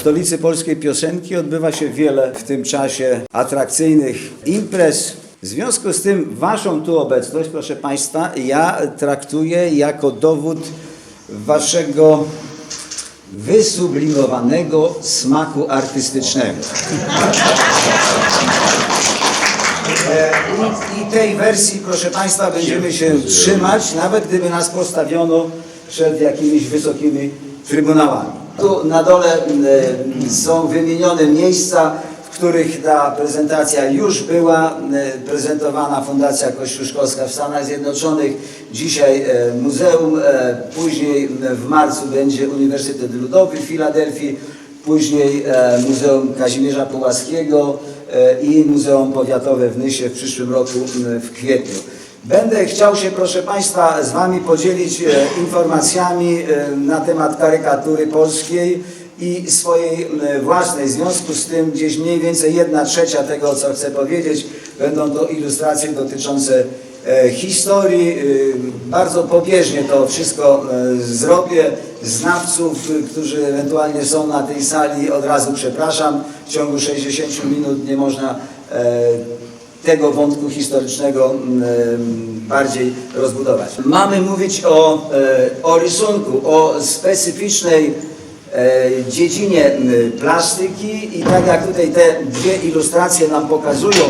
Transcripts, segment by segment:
stolicy polskiej piosenki odbywa się wiele w tym czasie atrakcyjnych imprez. W związku z tym Waszą tu obecność, proszę Państwa, ja traktuję jako dowód Waszego wysublimowanego smaku artystycznego. E, I, I tej wersji, proszę Państwa, będziemy się trzymać, nawet gdyby nas postawiono przed jakimiś wysokimi trybunałami. Tu na dole e, są wymienione miejsca, w których ta prezentacja już była e, prezentowana Fundacja Kościuszkowska w Stanach Zjednoczonych. Dzisiaj e, muzeum, później w marcu będzie Uniwersytet Ludowy w Filadelfii, później Muzeum Kazimierza Pułaskiego i Muzeum Powiatowe w Nysie w przyszłym roku w kwietniu. Będę chciał się, proszę Państwa, z Wami podzielić e, informacjami e, na temat karykatury polskiej i swojej własnej. W związku z tym gdzieś mniej więcej jedna trzecia tego, co chcę powiedzieć, będą to ilustracje dotyczące e, historii. Bardzo pobieżnie to wszystko zrobię. Znawców, którzy ewentualnie są na tej sali, od razu przepraszam. W ciągu 60 minut nie można tego wątku historycznego mm, bardziej rozbudować. Mamy mówić o, e, o rysunku, o specyficznej e, dziedzinie plastyki i tak jak tutaj te dwie ilustracje nam pokazują,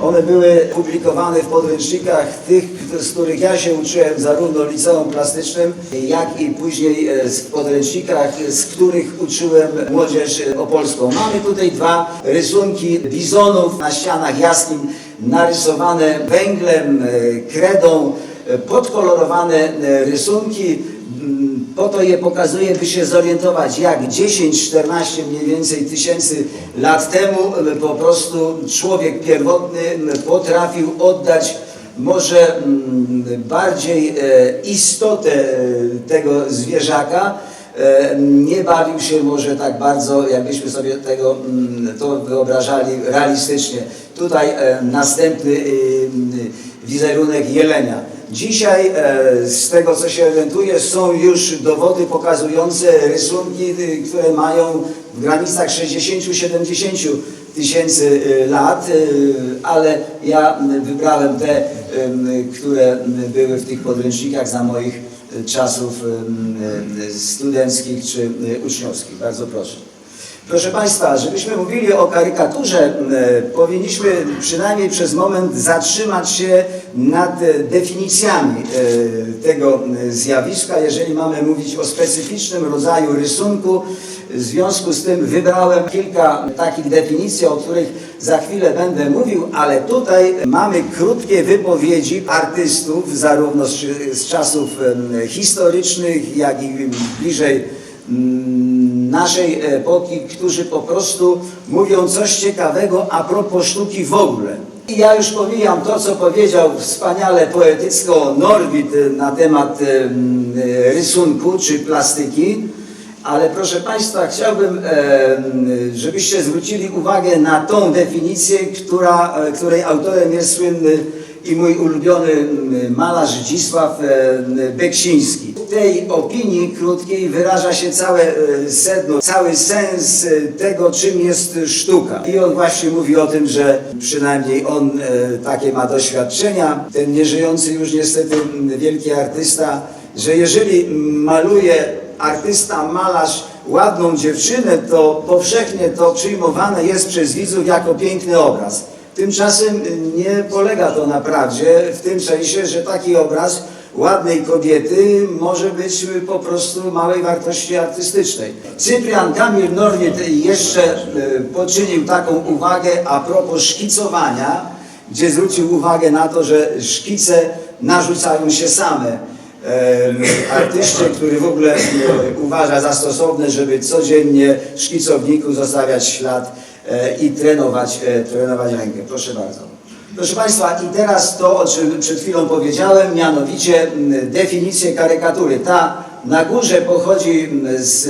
one były publikowane w podręcznikach tych, z których ja się uczyłem zarówno liceum plastycznym, jak i później e, w podręcznikach, z których uczyłem młodzież opolską. Mamy tutaj dwa rysunki bizonów na ścianach jaskiń, narysowane węglem, e, kredą, e, podkolorowane e, rysunki. Mm, Po to je pokazuję, by się zorientować, jak 10-14 mniej więcej tysięcy lat temu po prostu człowiek pierwotny potrafił oddać może bardziej istotę tego zwierzaka, nie bawił się może tak bardzo, jakbyśmy sobie tego mm, to wyobrażali realistycznie. Tutaj e, następny y, y, wizerunek jelenia. Dzisiaj e, z tego co się orientuję są już dowody pokazujące rysunki, y, które mają w granicach 60-70 tysięcy lat, ale ja wybrałem te, które były w tych podręcznikach za moich czasów studenckich czy uczniowskich. Bardzo proszę. Proszę Państwa, żebyśmy mówili o karykaturze, e, powinniśmy przynajmniej przez moment zatrzymać się nad definicjami e, tego zjawiska, jeżeli mamy mówić o specyficznym rodzaju rysunku. W związku z tym wybrałem kilka takich definicji, o których za chwilę będę mówił, ale tutaj mamy krótkie wypowiedzi artystów, zarówno z, czasów historycznych, jak i bliżej naszej epoki, którzy po prostu mówią coś ciekawego a propos sztuki w ogóle. I ja już pomijam to, co powiedział wspaniale poetycko Norwid na temat rysunku czy plastyki, ale proszę Państwa, chciałbym, żebyście zwrócili uwagę na tą definicję, która, której autorem jest słynny i mój ulubiony mm, malarz Zdzisław e, Beksiński. W tej opinii krótkiej wyraża się całe e, sedno, cały sens e, tego, czym jest sztuka. I on właśnie mówi o tym, że przynajmniej on takie ma doświadczenia, ten nieżyjący już niestety mm, wielki artysta, że jeżeli maluje artysta, malarz ładną dziewczynę, to powszechnie to przyjmowane jest przez widzów jako piękny obraz. Tymczasem nie polega to na prawdzie w tym sensie, że taki obraz ładnej kobiety może być po prostu małej wartości artystycznej. Cyprian Kamil Norwid jeszcze e, poczynił taką uwagę a propos szkicowania, gdzie zwrócił uwagę na to, że szkice narzucają się same artyście, który w ogóle e, uważa za stosowne, żeby codziennie szkicowniku zostawiać ślad i trenować, e, trenować rękę. Proszę bardzo. Proszę Państwa, i teraz to, o czym przed chwilą powiedziałem, mianowicie definicję karykatury. Ta na górze pochodzi z,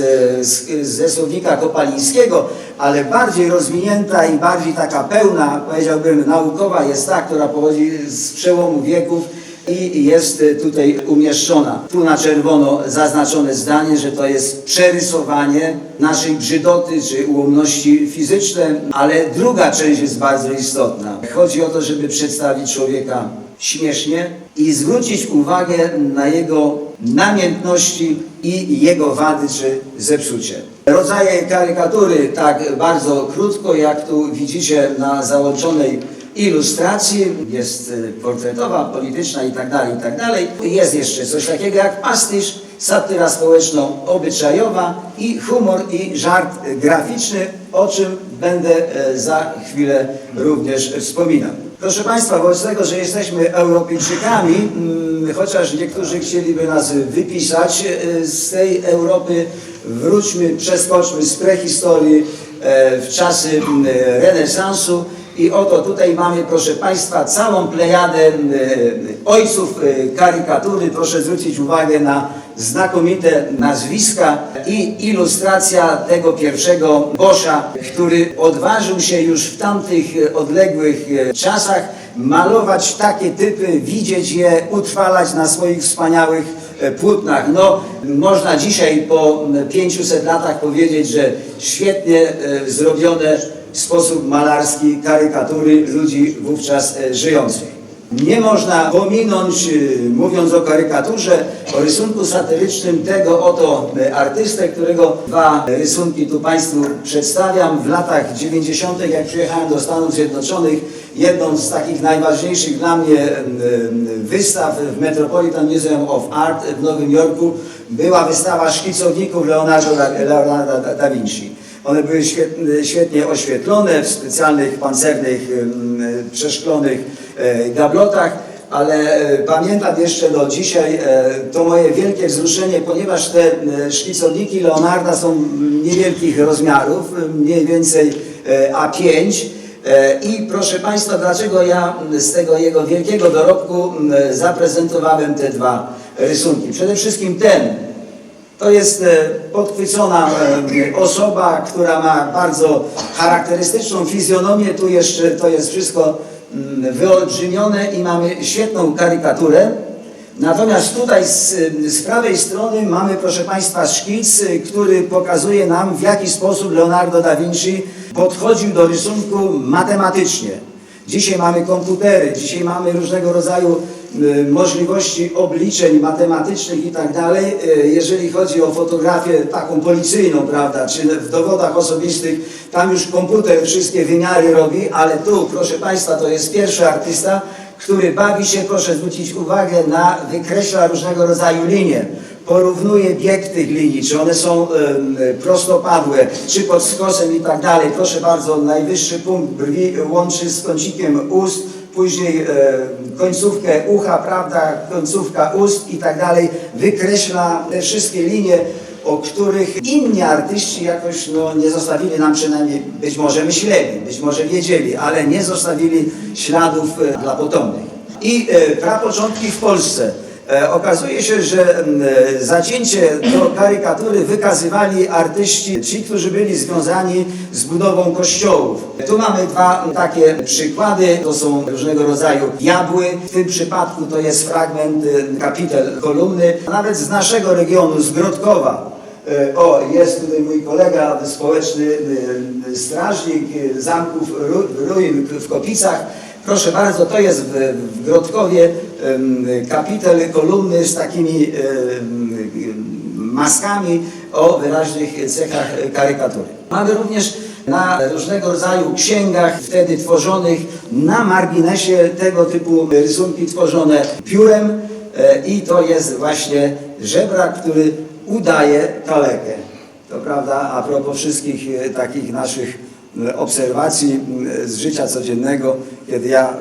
z, ze słownika kopalińskiego, ale bardziej rozwinięta i bardziej taka pełna, powiedziałbym, naukowa jest ta, która pochodzi z przełomu wieków i jest y, tutaj umieszczona. Tu na czerwono zaznaczone zdanie, że to jest przerysowanie naszej brzydoty czy ułomności fizyczne, ale druga część jest bardzo istotna. Chodzi o to, żeby przedstawić człowieka śmiesznie i zwrócić uwagę na jego namiętności i jego wady czy zepsucie. Rodzaje karykatury tak bardzo krótko, jak tu widzicie na załączonej ilustracji, jest y, portretowa, polityczna i tak dalej, i tak. Jest jeszcze coś takiego jak pastyż, satyra społeczno-obyczajowa i humor i żart graficzny, o czym będę e, za chwilę również wspominał. Proszę Państwa, wobec tego, że jesteśmy Europejczykami, mm, chociaż niektórzy chcieliby nas wypisać e, z tej Europy, wróćmy, przeskoczmy z prehistorii e, w czasy mm, renesansu i oto tutaj mamy, proszę Państwa, całą plejadę e, ojców e, karykatury. Proszę zwrócić uwagę na znakomite nazwiska i ilustracja tego pierwszego Boscha, który odważył się już w tamtych e, odległych czasach malować takie typy, widzieć je, utrwalać na swoich wspaniałych płótnach. No, można dzisiaj po 500 latach powiedzieć, że świetnie zrobione sposób malarski karykatury ludzi wówczas e, żyjących. Nie można pominąć, y, mówiąc o karykaturze, o rysunku satyrycznym tego oto y, artystę, którego dwa rysunki tu Państwu przedstawiam. W latach 90., jak przyjechałem do Stanów Zjednoczonych, jedną z takich najważniejszych dla mnie wystaw w Metropolitan Museum of Art w Nowym Jorku była wystawa szkicowników Leonardo da- da Vinci. One były świetnie, oświetlone w specjalnych pancernych, y, przeszklonych e, gablotach, ale e, pamiętam jeszcze do dzisiaj e, to moje wielkie wzruszenie, ponieważ te szkicowniki Leonarda są niewielkich rozmiarów, y, mniej więcej e, A5. E, I proszę Państwa, dlaczego ja z tego jego wielkiego dorobku zaprezentowałem te dwa rysunki? Przede wszystkim ten, to jest e, podchwycona e, osoba, która ma bardzo charakterystyczną fizjonomię. Tu jeszcze to jest wszystko mm, wyolbrzymione i mamy świetną karykaturę. Natomiast tutaj z, z prawej strony mamy, proszę Państwa, szkic, y, który pokazuje nam, w jaki sposób Leonardo da Vinci podchodził do rysunku matematycznie. Dzisiaj mamy komputery, dzisiaj mamy różnego rodzaju możliwości obliczeń matematycznych i tak dalej. Y, Jeżeli chodzi o fotografię taką policyjną, prawda, czy w dowodach osobistych, tam już komputer wszystkie wymiary robi, ale tu, proszę Państwa, to jest pierwszy artysta, który bawi się, proszę zwrócić uwagę, na wykreśla różnego rodzaju linie porównuje bieg tych linii, czy one są prostopadłe, czy pod skosem i tak dalej. Proszę bardzo, najwyższy punkt brwi łączy z kącikiem ust, później e, końcówkę ucha, prawda, końcówka ust i tak dalej. Wykreśla te wszystkie linie, o których inni artyści jakoś no, nie zostawili nam przynajmniej, być może myśleli, być może wiedzieli, ale nie zostawili śladów e, dla potomnych. I e, prapoczątki w Polsce. E, Okazuje się, że m, e, zacięcie do karykatury wykazywali artyści, ci, którzy byli związani z budową kościołów. Tu mamy dwa takie przykłady, to są różnego rodzaju jabły. W tym przypadku to jest fragment e, kapitel kolumny, nawet z naszego regionu, z Grodkowa. E, O, jest tutaj mój kolega społeczny, e, strażnik e, zamków Ru- ruin w Kopicach. Proszę bardzo, to jest w, w Grodkowie kapitel kolumny z takimi maskami o wyraźnych cechach karykatury. Mamy również na różnego rodzaju księgach wtedy tworzonych na marginesie tego typu rysunki tworzone piórem e, i to jest właśnie żebrak, który udaje kalekę. To prawda, a propos wszystkich e, takich naszych obserwacji e, z życia codziennego, kiedy ja e,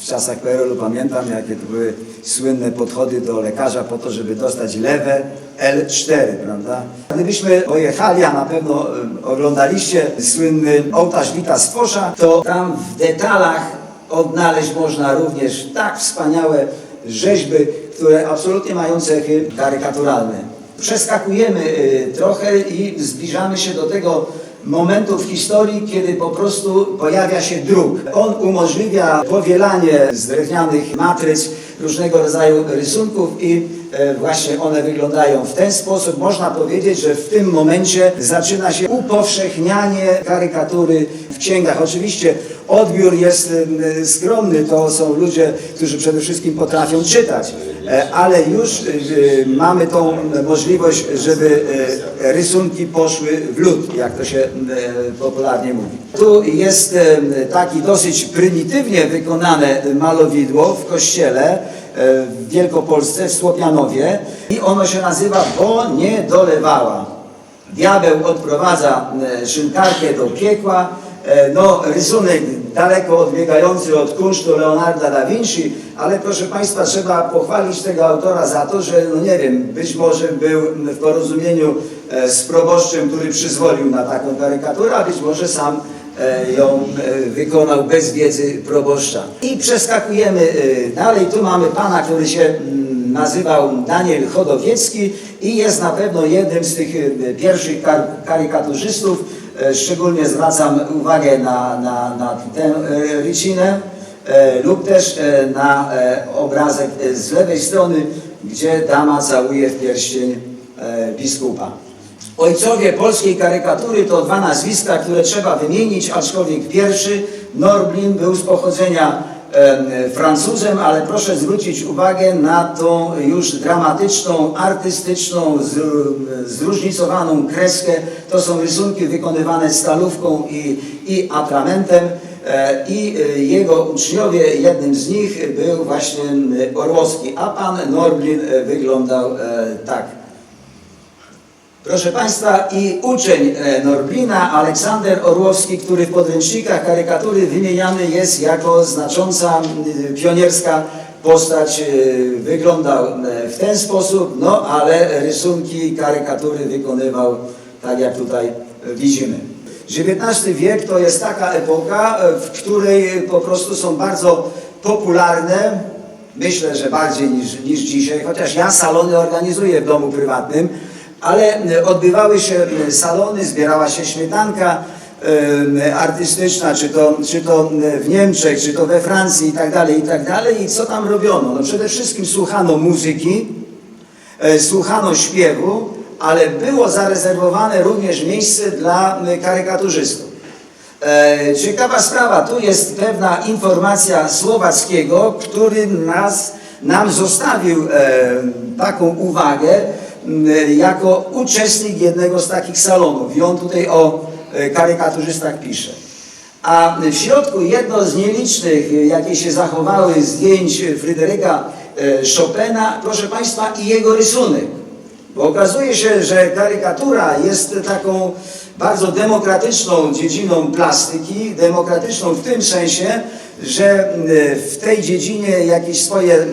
w czasach PRL-u pamiętam, jakie to były słynne podchody do lekarza po to, żeby dostać lewe L4, prawda? Gdybyśmy pojechali, a na pewno e, oglądaliście słynny ołtarz Wita z Fosza, to tam w detalach odnaleźć można również tak wspaniałe rzeźby, które absolutnie mają cechy karykaturalne. Przeskakujemy y, trochę i zbliżamy się do tego momentu w historii, kiedy po prostu pojawia się druk. On umożliwia powielanie z drewnianych matryc różnego rodzaju rysunków i właśnie one wyglądają w ten sposób. Można powiedzieć, że w tym momencie zaczyna się upowszechnianie karykatury w księgach. Oczywiście odbiór jest skromny, to są ludzie, którzy przede wszystkim potrafią czytać, e, ale już e, mamy tą możliwość, żeby e, rysunki poszły w lód, jak to się e, popularnie mówi. Tu jest e, taki dosyć prymitywnie wykonane malowidło w kościele e, w Wielkopolsce, w Słopianowie i ono się nazywa Bo nie dolewała. Diabeł odprowadza e, szynkarkę do piekła. E, No, rysunek daleko odbiegający od kunsztu Leonarda da Vinci, ale proszę Państwa, trzeba pochwalić tego autora za to, że, no nie wiem, być może był w porozumieniu e, z proboszczem, który przyzwolił na taką karykaturę, a być może sam e, ją e, wykonał bez wiedzy proboszcza. I przeskakujemy e, dalej. Tu mamy pana, który się mm, nazywał Daniel Chodowiecki i jest na pewno jednym z tych e, pierwszych kar karykaturzystów. E, Szczególnie zwracam uwagę na, na, na tę e, rycinę e, lub też e, na e, obrazek e, z lewej strony, gdzie dama całuje w pierścień e, biskupa. Ojcowie polskiej karykatury to dwa nazwiska, które trzeba wymienić, aczkolwiek pierwszy, Norblin, był z pochodzenia em, Francuzem, ale proszę zwrócić uwagę na tą już dramatyczną, artystyczną, zru- zróżnicowaną kreskę. To są rysunki wykonywane stalówką i, i atramentem. E, I e, jego uczniowie, jednym z nich był właśnie e, Orłowski, a pan Norblin e, wyglądał e, tak. Proszę Państwa, i uczeń e, Norblina, Aleksander Orłowski, który w podręcznikach karykatury wymieniany jest jako znacząca pionierska postać, e, wyglądał w ten sposób, no ale rysunki karykatury wykonywał tak jak tutaj widzimy. XIX wiek to jest taka epoka, e, w której po prostu są bardzo popularne Myślę, że bardziej niż, niż dzisiaj, chociaż ja salony organizuję w domu prywatnym, ale e, odbywały się salony, zbierała się śmietanka e, artystyczna, czy to, czy to w Niemczech, czy to we Francji i tak dalej, i tak dalej. I co tam robiono? No przede wszystkim słuchano muzyki, e, słuchano śpiewu, ale było zarezerwowane również miejsce dla karykaturzystów. Ciekawa sprawa, tu jest pewna informacja Słowackiego, który nas, nam zostawił taką uwagę jako uczestnik jednego z takich salonów. I on tutaj o e, karykaturzystach pisze. A w środku jedno z nielicznych, e, jakie się zachowały zdjęć Fryderyka Chopina, proszę Państwa, i jego rysunek. Bo okazuje się, że karykatura jest taką bardzo demokratyczną dziedziną plastyki, demokratyczną w tym sensie, że e, w tej dziedzinie jakieś swoje e,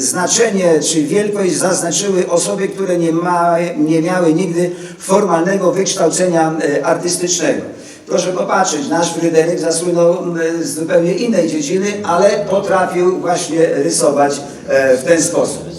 znaczenie czy wielkość zaznaczyły osoby, które nie, ma, nie miały nigdy formalnego wykształcenia e, artystycznego. Proszę popatrzeć, nasz Fryderyk zasłynął z zupełnie innej dziedziny, ale potrafił właśnie rysować w ten sposób.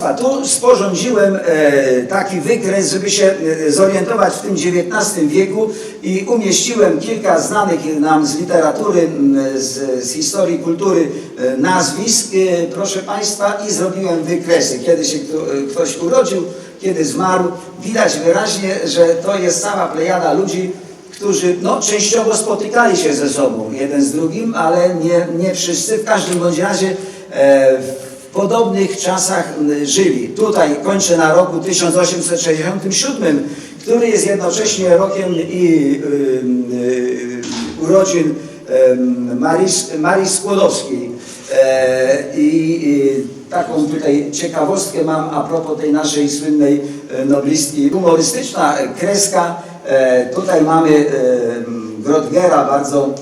Tu sporządziłem e, taki wykres, żeby się e, zorientować w tym XIX wieku i umieściłem kilka znanych nam z literatury, z, z historii kultury e, nazwisk, proszę Państwa, i zrobiłem wykresy. Kiedy się kto, ktoś urodził, kiedy zmarł. Widać wyraźnie, że to jest cała plejada ludzi, którzy no, częściowo spotykali się ze sobą, jeden z drugim, ale nie, nie wszyscy. W każdym bądź razie podobnych czasach żyli. Tutaj kończę na roku 1867, który jest jednocześnie rokiem i y, y, urodzin em, Marii, Skłodowskiej. E, I, taką tutaj ciekawostkę mam a propos tej naszej słynnej e, noblistki. Humorystyczna e, kreska. Tutaj mamy Grodgera, bardzo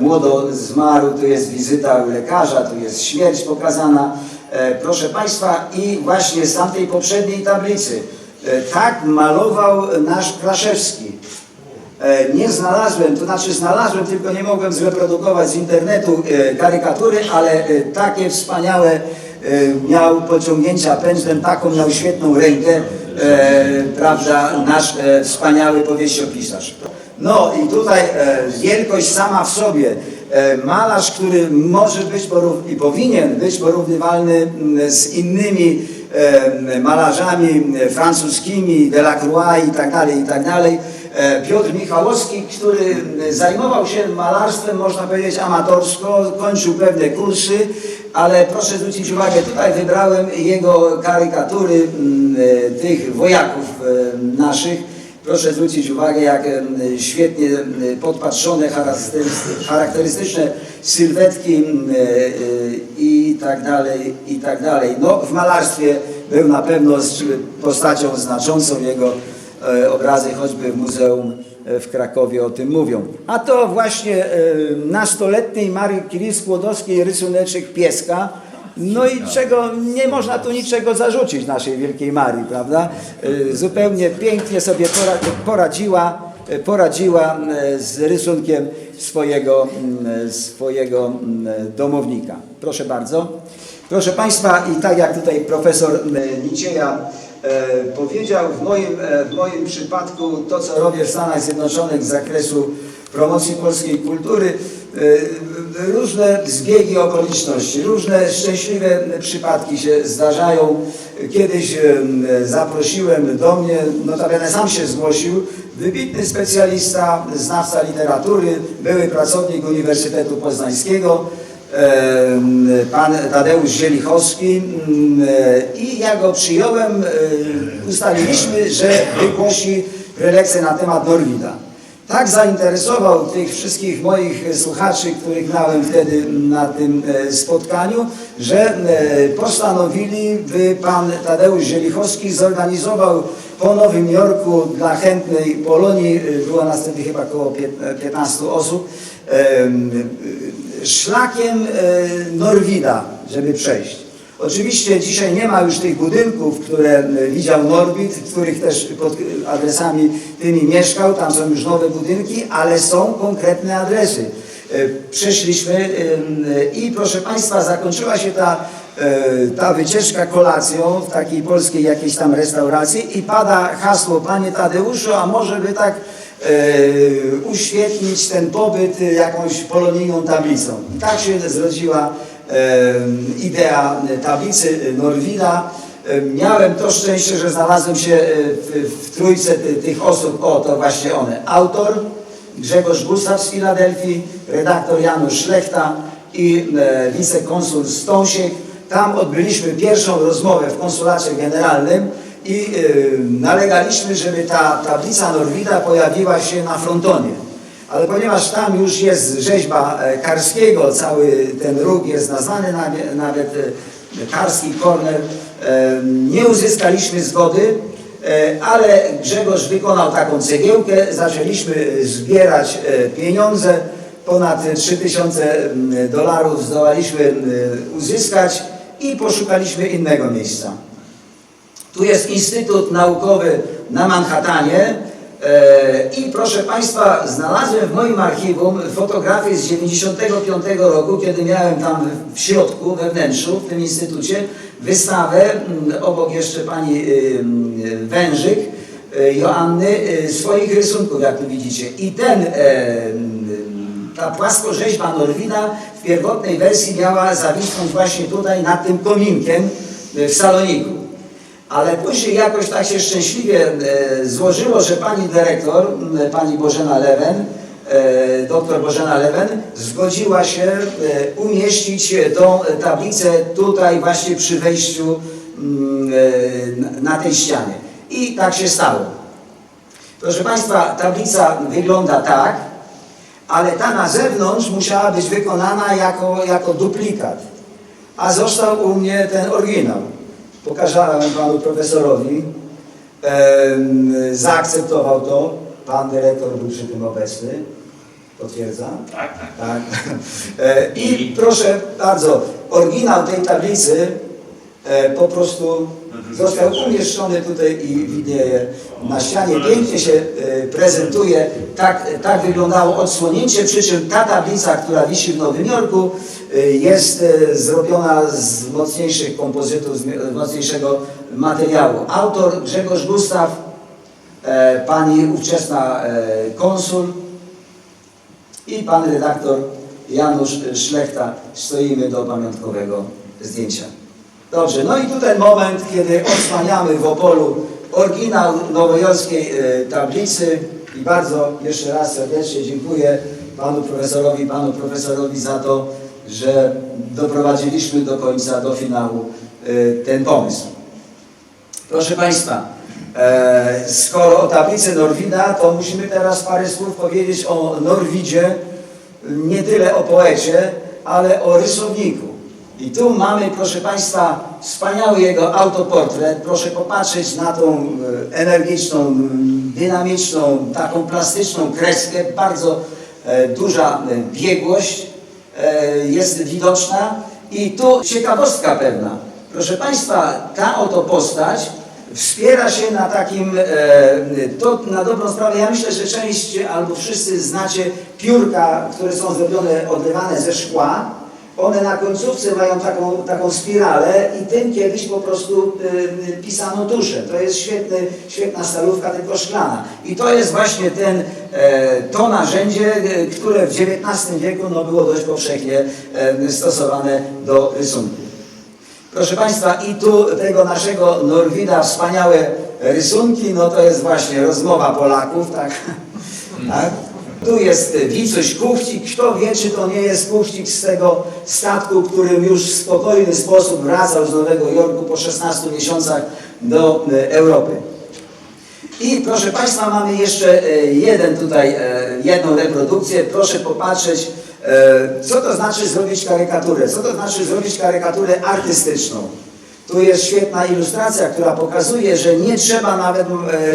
młodo zmarł. Tu jest wizyta u lekarza, tu jest śmierć pokazana. E, Proszę Państwa, i właśnie z tamtej poprzedniej tablicy e, tak malował nasz Kraszewski. E, Nie znalazłem, to znaczy znalazłem, tylko nie mogłem zreprodukować z internetu karykatury, ale takie wspaniałe miał pociągnięcia pędzlem, taką miał świetną rękę, prawda, nasz wspaniały powieściopisarz. No i tutaj wielkość sama w sobie Malarz, który może być i powinien być porównywalny mm, z innymi e, malarzami e, francuskimi, Delacroix i tak dalej, i tak dalej. E, Piotr Michałowski, który mm, zajmował się malarstwem, można powiedzieć, amatorsko, kończył pewne kursy, ale proszę zwrócić uwagę, tutaj wybrałem jego karykatury mm, e, tych wojaków e, naszych. Proszę zwrócić uwagę, jak świetnie podpatrzone, charakterystyczne- sylwetki e, i tak dalej, i tak dalej. No, w malarstwie był na pewno postacią znaczącą jego e, obrazy, choćby w Muzeum e, w Krakowie o tym mówią. A to właśnie nastoletniej Marii Curie Skłodowskiej rysuneczek pieska, no i czego nie można tu niczego zarzucić naszej wielkiej Marii, prawda? Y, Zupełnie pięknie sobie pora- poradziła, y, poradziła y, z rysunkiem swojego, swojego domownika. Proszę bardzo. Proszę Państwa, i tak jak tutaj profesor Nicieja powiedział, w moim, w moim przypadku to, co robię w Stanach Zjednoczonych z zakresu promocji polskiej kultury, różne zbiegi okoliczności, różne szczęśliwe przypadki się zdarzają. Kiedyś e, zaprosiłem do mnie, notabene sam się zgłosił, wybitny specjalista, znawca literatury, były pracownik Uniwersytetu Poznańskiego, em, pan Tadeusz Zielichowski i ja go przyjąłem, ustaliliśmy, że wygłosi prelekcję na temat Norwida. Tak zainteresował tych wszystkich moich słuchaczy, których miałem wtedy na tym e, spotkaniu, że e, postanowili, by pan Tadeusz Zielichowski zorganizował po Nowym Jorku dla chętnej Polonii, e, było nas wtedy chyba około pięt- 15 osób, em, szlakiem Norwida, żeby przejść. Oczywiście dzisiaj nie ma już tych budynków, które e, widział Norbit, których też pod adresami tymi mieszkał, tam są już nowe budynki, ale są konkretne adresy. E, Przeszliśmy i proszę Państwa, zakończyła się ta, e, ta wycieczka kolacją w takiej polskiej jakiejś tam restauracji i pada hasło, Panie Tadeuszu, a może by tak uświetnić ten pobyt jakąś polonijną tablicą. I tak się zrodziła idea tablicy Norwida. Miałem to szczęście, że znalazłem się e, w, w trójce ty, tych osób, o to właśnie one. Autor Grzegorz Gustaw z Filadelfii, redaktor Janusz Szlechta i e, wicekonsul Stąsiek. Tam odbyliśmy pierwszą rozmowę w konsulacie generalnym i e, nalegaliśmy, żeby ta tablica Norwida pojawiła się na frontonie. Ale ponieważ tam już jest rzeźba e, Karskiego, cały ten róg jest nazwany nawet, e, Karski Corner, e, nie uzyskaliśmy zgody, ale Grzegorz wykonał taką cegiełkę, zaczęliśmy zbierać pieniądze, ponad 3000 dolarów zdołaliśmy e, uzyskać i poszukaliśmy innego miejsca. Tu jest Instytut Naukowy na Manhattanie i proszę Państwa, znalazłem w moim archiwum fotografię z 95 roku, kiedy miałem tam w środku, we wnętrzu, w tym instytucie, wystawę, mm, obok jeszcze pani y, mm, Wężyk, y, Joanny, y, swoich rysunków, jak tu widzicie. I ten, e, mm, ta płaskorzeźba Norwida w pierwotnej wersji miała zawisnąć właśnie tutaj nad tym kominkiem y, w saloniku. Ale później jakoś tak się szczęśliwie e, złożyło, że pani dyrektor, pani Bożena Lewen, e, doktor Bożena Lewen, zgodziła się e, umieścić tą tablicę tutaj właśnie przy wejściu na tej ścianie. I tak się stało. Proszę Państwa, tablica wygląda tak, ale ta na zewnątrz musiała być wykonana jako, jako duplikat. A został u mnie ten oryginał. Pokazałem panu profesorowi, zaakceptował to, pan dyrektor był przy tym obecny, potwierdza? Tak, tak. Tak. E, I proszę bardzo, oryginał tej tablicy po prostu został umieszczony tutaj i widnieje na ścianie. Pięknie się e, prezentuje. Tak, tak wyglądało odsłonięcie, przy czym ta tablica, która wisi w Nowym Jorku e, jest e, zrobiona z mocniejszych kompozytów, z mocniejszego materiału. Autor Grzegorz Gustaw, e, pani ówczesna e, konsul, i pan redaktor Janusz Szlechta. Stoimy do pamiątkowego zdjęcia. Dobrze, no i tu ten moment, kiedy odsłaniamy w Opolu oryginał nowojorskiej e, tablicy i bardzo jeszcze raz serdecznie dziękuję panu profesorowi, panu profesorowi za to, że doprowadziliśmy do końca, do finału e, ten pomysł. Proszę Państwa, e, skoro o tablicy Norwida, to musimy teraz parę słów powiedzieć o Norwidzie, nie tyle o poecie, ale o rysowniku. I tu mamy, proszę Państwa, wspaniały jego autoportret. Proszę popatrzeć na tą e, energiczną, dynamiczną, taką plastyczną kreskę. Bardzo e, duża e, biegłość jest widoczna. I tu ciekawostka pewna. Proszę Państwa, ta oto postać wspiera się na takim, to na dobrą sprawę, ja myślę, że część albo wszyscy znacie piórka, które są zrobione, odlewane ze szkła. One na końcówce mają taką, taką spiralę i tym kiedyś po prostu e, pisano tusze. To jest świetny, świetna stalówka, tylko szklana. I to jest właśnie ten, e, to narzędzie, e, które w XIX wieku no, było dość powszechnie e, stosowane do rysunku. Proszę Państwa, i tu tego naszego Norwida wspaniałe rysunki, no to jest właśnie rozmowa Polaków, tak? tak? Tu jest Wicuś Kuchcik. Kto wie, czy to nie jest Kuchcik z tego statku, którym już w spokojny sposób wracał z Nowego Jorku po 16 miesiącach do e, Europy. I proszę Państwa, mamy jeszcze e, jeden tutaj, e, jedną reprodukcję. Proszę popatrzeć, co to znaczy zrobić karykaturę. Co to znaczy zrobić karykaturę artystyczną. Tu jest świetna ilustracja, która pokazuje, że nie trzeba nawet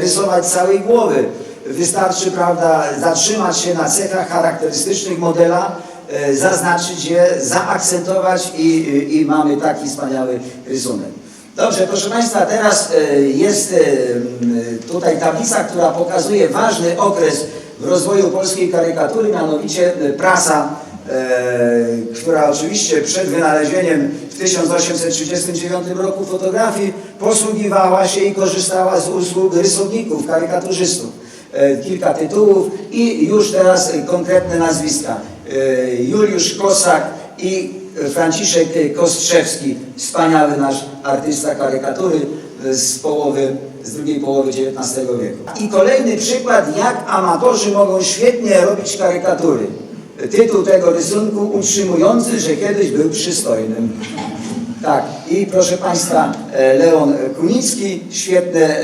rysować całej głowy. Wystarczy, prawda, zatrzymać się na cechach charakterystycznych modela, e, zaznaczyć je, zaakcentować i, i, mamy taki wspaniały rysunek. Dobrze, proszę Państwa, teraz e, jest e, tutaj tablica, która pokazuje ważny okres w rozwoju polskiej karykatury, mianowicie prasa, która oczywiście przed wynalezieniem w 1839 roku fotografii posługiwała się i korzystała z usług rysowników, karykaturzystów. E, Kilka tytułów i już teraz konkretne nazwiska. E, Juliusz Kosak i Franciszek Kostrzewski, wspaniały nasz artysta karykatury z połowy, z drugiej połowy XIX wieku. I kolejny przykład, jak amatorzy mogą świetnie robić karykatury. Tytuł tego rysunku utrzymujący, że kiedyś był przystojnym. Tak, i proszę Państwa, e, Leon Kunicki, świetne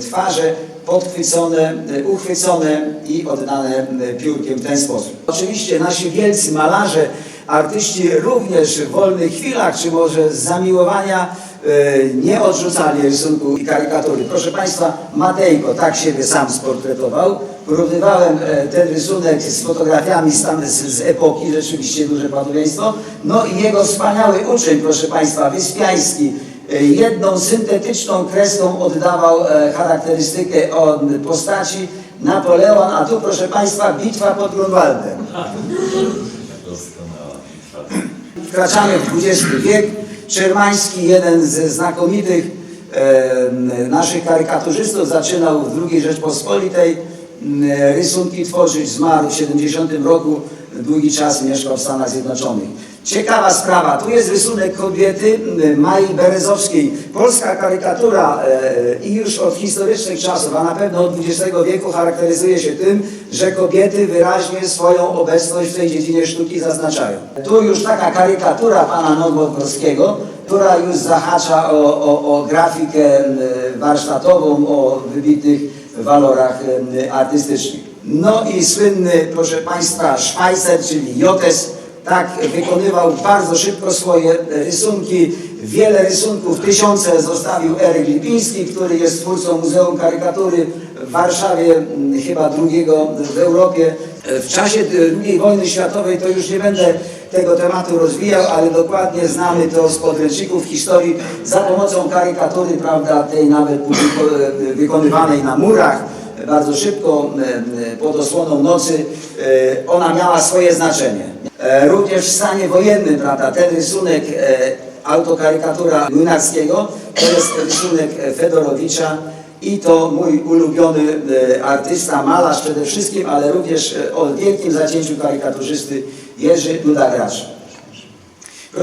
twarze, podchwycone, e, uchwycone i oddane e, piórkiem w ten sposób. Oczywiście nasi wielcy malarze, artyści również w wolnych chwilach, czy może z zamiłowania e, nie odrzucali rysunku i karykatury. Proszę Państwa, Matejko tak siebie sam sportretował. Porównywałem ten rysunek z fotografiami z, z, epoki, rzeczywiście duże podobieństwo. No i jego wspaniały uczeń, proszę Państwa, Wyspiański, jedną syntetyczną kreską oddawał e, charakterystykę od postaci Napoleon, a tu proszę Państwa bitwa pod Grunwaldem. Wkraczamy w XX wiek. Czermański, jeden ze znakomitych e, naszych karykaturzystów, zaczynał w II Rzeczpospolitej rysunki tworzyć, zmarł w 70 roku, długi czas mieszkał w Stanach Zjednoczonych. Ciekawa sprawa, tu jest rysunek kobiety m, Mai Berezowskiej. Polska karykatura e, i już od historycznych czasów, a na pewno od XX wieku charakteryzuje się tym, że kobiety wyraźnie swoją obecność w tej dziedzinie sztuki zaznaczają. Tu już taka karykatura pana Nowotworskiego, która już zahacza o, o, o grafikę m, warsztatową, o wybitnych walorach artystycznych. No i słynny, proszę Państwa, Szwajcer, czyli Jotes, tak wykonywał bardzo szybko swoje rysunki. Wiele rysunków, tysiące zostawił Eryk Lipiński, który jest twórcą Muzeum Karykatury w Warszawie, m, chyba drugiego w Europie. W czasie II wojny światowej to już nie będę tego tematu rozwijał, ale dokładnie znamy to z podręczników historii za pomocą karykatury, prawda, tej nawet publiko- wykonywanej na murach bardzo szybko, e, e, pod osłoną nocy, e, ona miała swoje znaczenie. Również w stanie wojennym, prawda, ten rysunek autokarykatura Młynarskiego, to jest rysunek Fedorowicza i to mój ulubiony artysta, malarz przede wszystkim, ale również o wielkim zacięciu karykaturzysty Jerzy Duda.